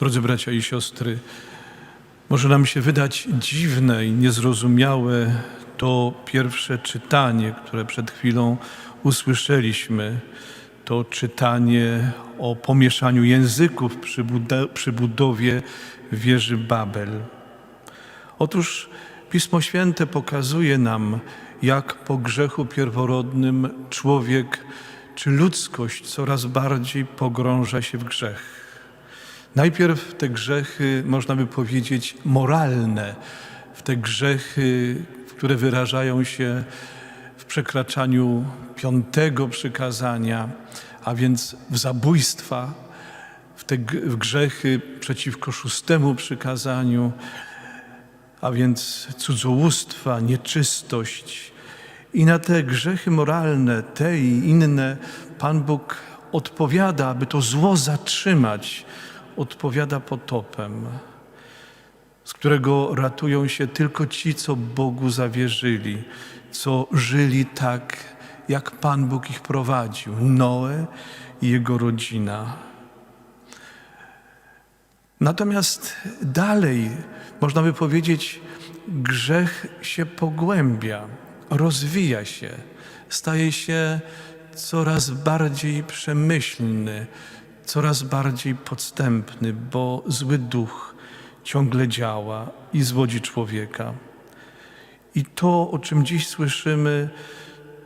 Drodzy bracia i siostry, może nam się wydać dziwne i niezrozumiałe to pierwsze czytanie, które przed chwilą usłyszeliśmy. To czytanie o pomieszaniu języków przy, przy budowie wieży Babel. Otóż Pismo Święte pokazuje nam, jak po grzechu pierworodnym człowiek czy ludzkość coraz bardziej pogrąża się w grzech. Najpierw te grzechy, można by powiedzieć, moralne, w te grzechy, które wyrażają się w przekraczaniu piątego przykazania, a więc w zabójstwa, w te w grzechy przeciwko szóstemu przykazaniu, a więc cudzołóstwa, nieczystość. I na te grzechy moralne, te i inne, Pan Bóg odpowiada, aby to zło zatrzymać, odpowiada potopem, z którego ratują się tylko ci, co Bogu zawierzyli, co żyli tak, jak Pan Bóg ich prowadził, Noe i jego rodzina. Natomiast dalej, można by powiedzieć, grzech się pogłębia, rozwija się, staje się coraz bardziej przemyślny, coraz bardziej podstępny, bo zły duch ciągle działa i zwodzi człowieka. I to, o czym dziś słyszymy,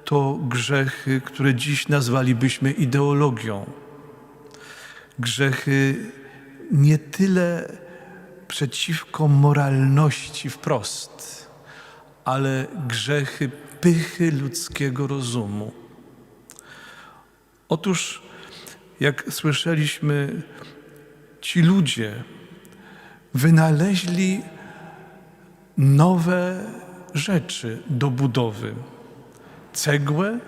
to grzechy, które dziś nazwalibyśmy ideologią. Grzechy nie tyle przeciwko moralności wprost, ale grzechy pychy ludzkiego rozumu. Otóż, jak słyszeliśmy, ci ludzie wynaleźli nowe rzeczy do budowy. Cegłę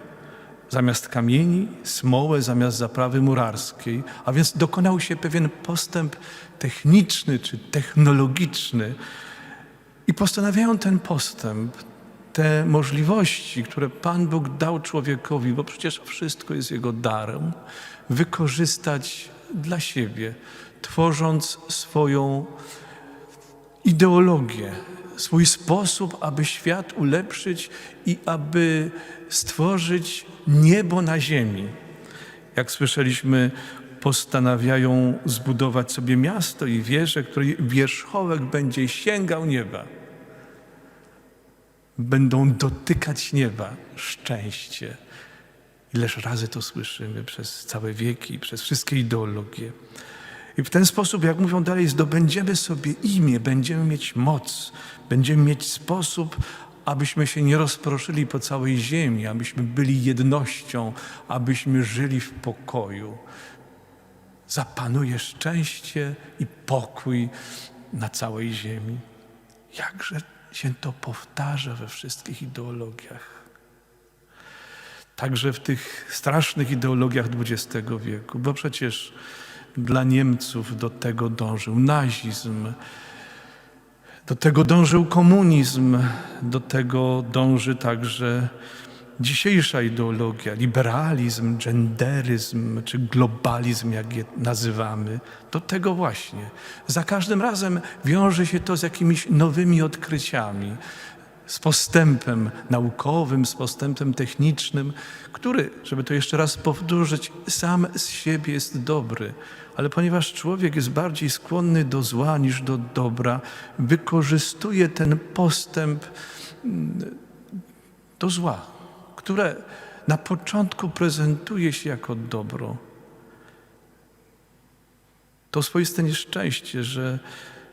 zamiast kamieni, smołę zamiast zaprawy murarskiej, a więc dokonał się pewien postęp techniczny czy technologiczny i postanawiają ten postęp, te możliwości, które Pan Bóg dał człowiekowi, bo przecież wszystko jest Jego darem, wykorzystać dla siebie, tworząc swoją ideologię, swój sposób, aby świat ulepszyć i aby stworzyć niebo na ziemi. Jak słyszeliśmy, postanawiają zbudować sobie miasto i wieżę, której wierzchołek będzie sięgał nieba. Będą dotykać nieba. Szczęście. Ileż razy to słyszymy przez całe wieki, przez wszystkie ideologie. I w ten sposób, jak mówią dalej, zdobędziemy sobie imię, będziemy mieć moc, będziemy mieć sposób, abyśmy się nie rozproszyli po całej ziemi, abyśmy byli jednością, abyśmy żyli w pokoju. Zapanuje szczęście i pokój na całej ziemi. Jakże się to powtarza we wszystkich ideologiach. Także w tych strasznych ideologiach XX wieku, bo przecież dla Niemców do tego dążył nazizm, do tego dążył komunizm, do tego dąży także dzisiejsza ideologia, liberalizm, genderyzm czy globalizm, jak je nazywamy. Do tego właśnie. Za każdym razem wiąże się to z jakimiś nowymi odkryciami, z postępem naukowym, z postępem technicznym, który, żeby to jeszcze raz powtórzyć, sam z siebie jest dobry, ale ponieważ człowiek jest bardziej skłonny do zła niż do dobra, wykorzystuje ten postęp mm, do zła, które na początku prezentuje się jako dobro. To swoiste nieszczęście, że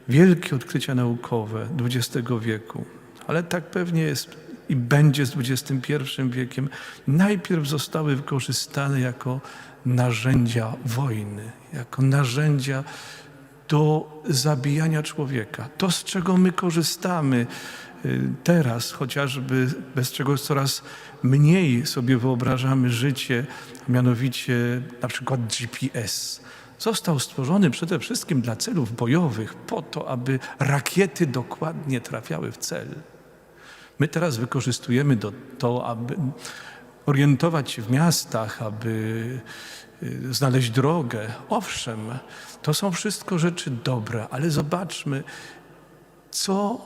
wielkie odkrycia naukowe XX wieku, ale tak pewnie jest i będzie z XXI wiekiem, najpierw zostały wykorzystane jako narzędzia wojny, jako narzędzia do zabijania człowieka. To, z czego my korzystamy y, teraz, chociażby bez czego coraz mniej sobie wyobrażamy życie, mianowicie na przykład GPS. Został stworzony przede wszystkim dla celów bojowych, po to, aby rakiety dokładnie trafiały w cel. My teraz wykorzystujemy do, to, aby orientować się w miastach, aby y, znaleźć drogę. Owszem, to są wszystko rzeczy dobre, ale zobaczmy, co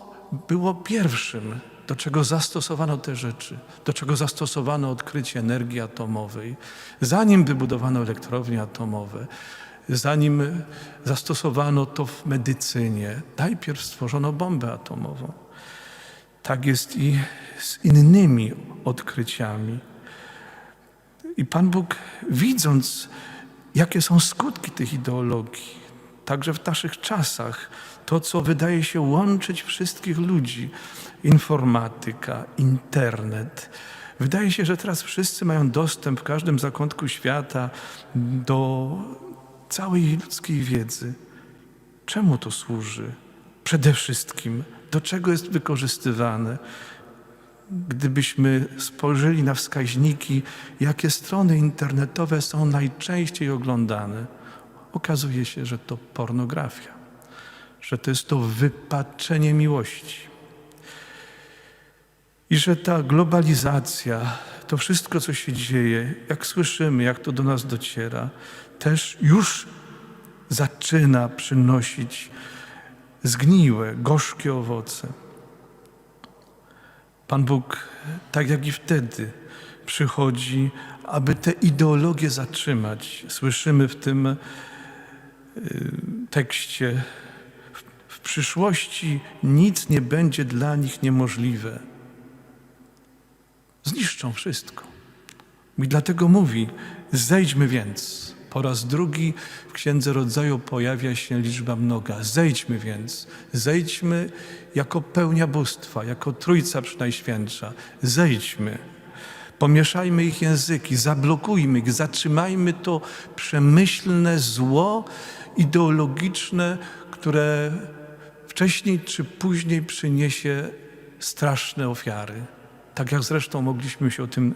było pierwszym, do czego zastosowano te rzeczy, do czego zastosowano odkrycie energii atomowej, zanim wybudowano elektrownie atomowe, zanim zastosowano to w medycynie, najpierw stworzono bombę atomową. Tak jest i z innymi odkryciami. I Pan Bóg, widząc, jakie są skutki tych ideologii, także w naszych czasach, to, co wydaje się łączyć wszystkich ludzi, informatyka, internet. Wydaje się, że teraz wszyscy mają dostęp w każdym zakątku świata do całej ludzkiej wiedzy. Czemu to służy? Przede wszystkim, do czego jest wykorzystywane? Gdybyśmy spojrzeli na wskaźniki, jakie strony internetowe są najczęściej oglądane, okazuje się, że to pornografia, że to jest to wypaczenie miłości. I że ta globalizacja, to wszystko, co się dzieje, jak słyszymy, jak to do nas dociera, też już zaczyna przynosić zgniłe, gorzkie owoce. Pan Bóg, tak jak i wtedy, przychodzi, aby te ideologie zatrzymać. Słyszymy w tym y, tekście, w, przyszłości nic nie będzie dla nich niemożliwe. Zniszczą wszystko. I dlatego mówi, zejdźmy więc. Po raz drugi w Księdze Rodzaju pojawia się liczba mnoga. Zejdźmy więc, zejdźmy jako pełnia bóstwa, jako Trójca Przynajświętsza. Zejdźmy, pomieszajmy ich języki, zablokujmy ich, zatrzymajmy to przemyślne zło ideologiczne, które wcześniej czy później przyniesie straszne ofiary. Tak jak zresztą mogliśmy się o tym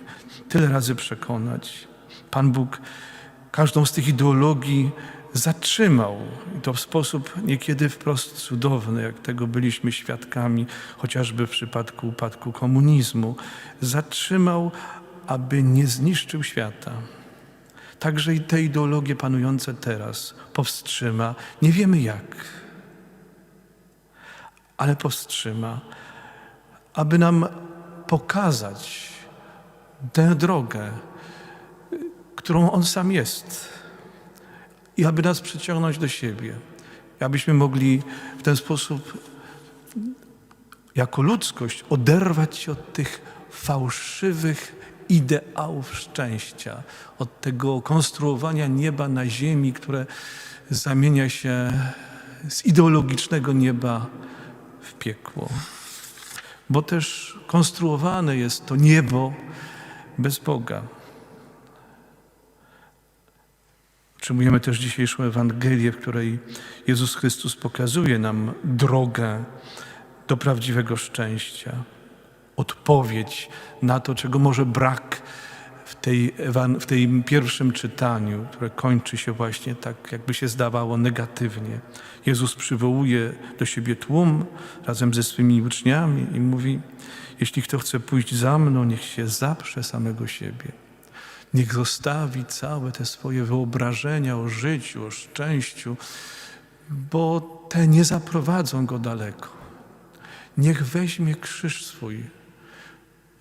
tyle razy przekonać. Pan Bóg każdą z tych ideologii zatrzymał i to w sposób niekiedy wprost cudowny, jak tego byliśmy świadkami, chociażby w przypadku upadku komunizmu. Zatrzymał, aby nie zniszczył świata. Także i te ideologie panujące teraz powstrzyma. Nie wiemy jak, ale powstrzyma, aby nam pokazać tę drogę, którą On sam jest i aby nas przyciągnąć do siebie, abyśmy mogli w ten sposób jako ludzkość oderwać się od tych fałszywych ideałów szczęścia, od tego konstruowania nieba na ziemi, które zamienia się z ideologicznego nieba w piekło. Bo też konstruowane jest to niebo bez Boga. Otrzymujemy też dzisiejszą Ewangelię, w której Jezus Chrystus pokazuje nam drogę do prawdziwego szczęścia, odpowiedź na to, czego może brak w, tej, w tym pierwszym czytaniu, które kończy się właśnie tak, jakby się zdawało, negatywnie. Jezus przywołuje do siebie tłum razem ze swymi uczniami i mówi: Jeśli kto chce pójść za mną, niech się zaprze samego siebie. Niech zostawi całe te swoje wyobrażenia o życiu, o szczęściu, bo te nie zaprowadzą go daleko. Niech weźmie krzyż swój.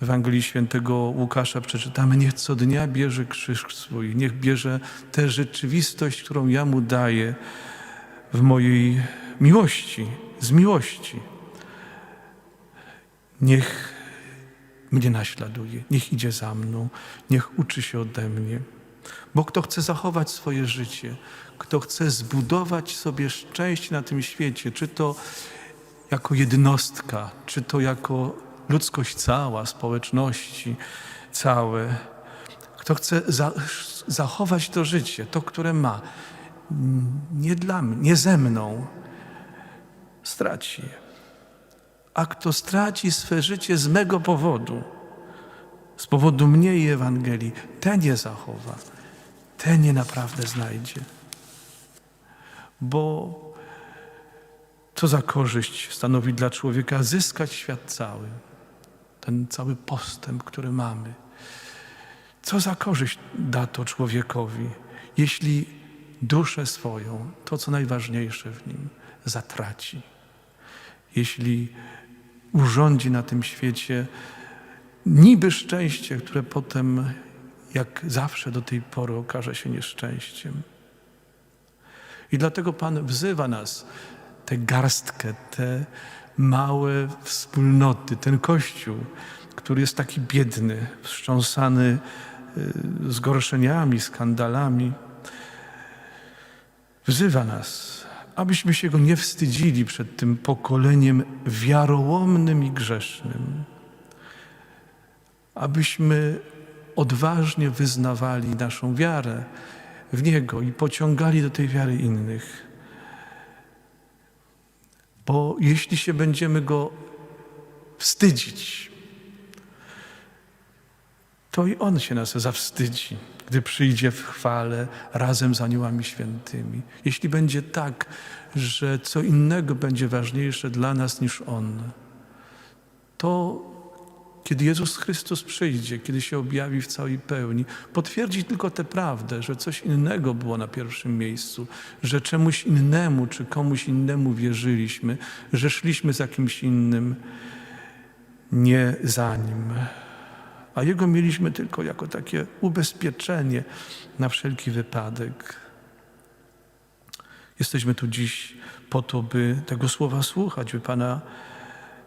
W Ewangelii świętego Łukasza przeczytamy, niech co dnia bierze krzyż swój, niech bierze tę rzeczywistość, którą ja mu daję w mojej miłości, z miłości. Niech mnie naśladuje, niech idzie za mną, niech uczy się ode mnie. Bo kto chce zachować swoje życie, kto chce zbudować sobie szczęście na tym świecie, czy to jako jednostka, czy to jako ludzkość cała, społeczności całe, kto chce za, zachować to życie, to, które ma, nie dla mnie, nie ze mną, straci je a kto straci swe życie z mego powodu, z powodu mnie i Ewangelii, ten je zachowa, ten je naprawdę znajdzie. Bo co za korzyść stanowi dla człowieka zyskać świat cały, ten cały postęp, który mamy. Co za korzyść da to człowiekowi, jeśli duszę swoją, to co najważniejsze w nim, zatraci? Jeśli urządzi na tym świecie niby szczęście, które potem, jak zawsze do tej pory, okaże się nieszczęściem. I dlatego Pan wzywa nas, tę garstkę, te małe wspólnoty, ten Kościół, który jest taki biedny, wstrząsany y, zgorszeniami, skandalami, wzywa nas, abyśmy się go nie wstydzili przed tym pokoleniem wiarołomnym i grzesznym, abyśmy odważnie wyznawali naszą wiarę w Niego i pociągali do tej wiary innych. Bo jeśli się będziemy Go wstydzić, to i On się nas zawstydzi, gdy przyjdzie w chwale razem z aniołami świętymi. Jeśli będzie tak, że co innego będzie ważniejsze dla nas niż On, to kiedy Jezus Chrystus przyjdzie, kiedy się objawi w całej pełni, potwierdzi tylko tę prawdę, że coś innego było na pierwszym miejscu, że czemuś innemu czy komuś innemu wierzyliśmy, że szliśmy za kimś innym, nie za nim. A Jego mieliśmy tylko jako takie ubezpieczenie na wszelki wypadek. Jesteśmy tu dziś po to, by tego słowa słuchać, by Pana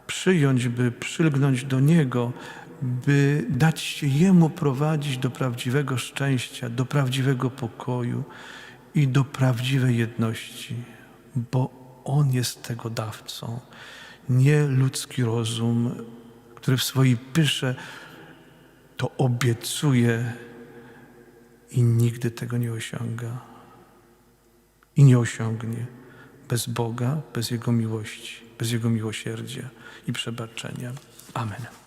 przyjąć, by przylgnąć do Niego, by dać się Jemu prowadzić do prawdziwego szczęścia, do prawdziwego pokoju i do prawdziwej jedności, bo On jest tego dawcą, nie ludzki rozum, który w swojej pysze to obiecuje i nigdy tego nie osiąga. I nie osiągnie bez Boga, bez Jego miłości, bez Jego miłosierdzia i przebaczenia. Amen.